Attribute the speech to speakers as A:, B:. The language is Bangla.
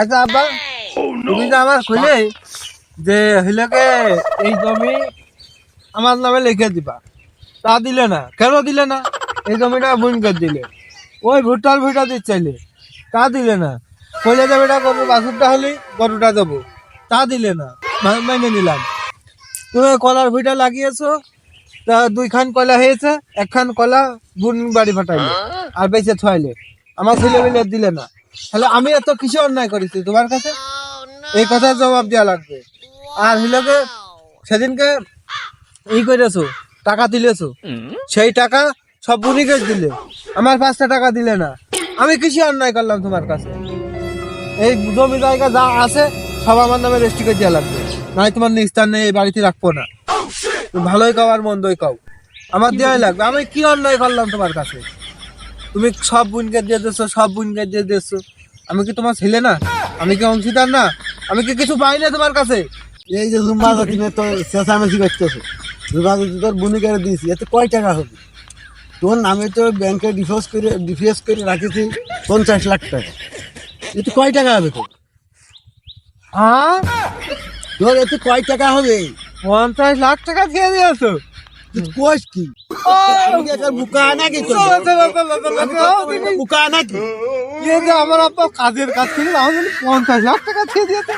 A: আচ্ছা আব্বা, তুমি যে আমার খুলে যে হইলকে এই জমি আমার নামে লিখে দিবা। তা দিলে না, কেন দিলে না? এই জমিটা বুন করে দিলে। ওই ভুট্টার ভুট্টা দিচ্ছিলে তা দিলে না। কইলে এটা করব, বাছুরটা হলে গরুটা দেবো। তা দিলে না মেনে নিলাম। তুমি কলার ভুইটা লাগিয়েছো, তা দুইখান কলা হয়েছে, একখান কলা বুন বাড়ি ফাটাইলে আর বেঁচে ছয়াইলে আমার ছেলে মিলে দিলে না। তাহলে আমি এত কিছু অন্যায় করেছি তোমার কাছে? এই কথার জবাব দেওয়া লাগবে। আর হিলোকে সেদিনকে ই করেছ, টাকা দিলেছো। সেই টাকা সব বুনিকে দিলে। আমার পাঁচটা টাকা দিলে না। আমি কিছু অন্যায় করলাম তোমার কাছে। এই জমি জায়গা যা আছে, সব আমার নামে রেজিস্ট্রি করে দেওয়া লাগবে। নাই তোমার নিস্তার নেই, এই বাড়িতে রাখব না। ভালোই খাও আর মন্দই খাও আমার দেওয়াই লাগবে। আমি কি অন্যায় করলাম তোমার কাছে? তুমি সব বুনকে দিয়ে দিচ্ছ সব বোনকে দিয়ে দিচ্ছ আমি কি তোমার ছেলে না? আমি কি অংশীদার না? আমি কি কিছু পাই না তোমার কাছে?
B: এই যে জুম্বা কিনে তো চেঁচামেচি করতেছে। জুম্বা যদি তোর বুনিকারে দিয়েছি। এতে কয় টাকা হবে? তোর নামে তো ব্যাংকে ডিফোর্স করে ডিফিএস করে রাখেছি পঞ্চাশ লাখ টাকা। এতে কয় টাকা হবে তোর
A: হ্যাঁ?
B: তোর এতে কয় টাকা হবে?
A: পঞ্চাশ লাখ টাকা দিয়ে দিয়েছ?
B: তুই কি? বুকা নাকি বুকা নাকি
A: আমার আব্বা কাজের কাজ আমার পঞ্চাশ লাখ টাকা ছেড়ে দিয়েছে।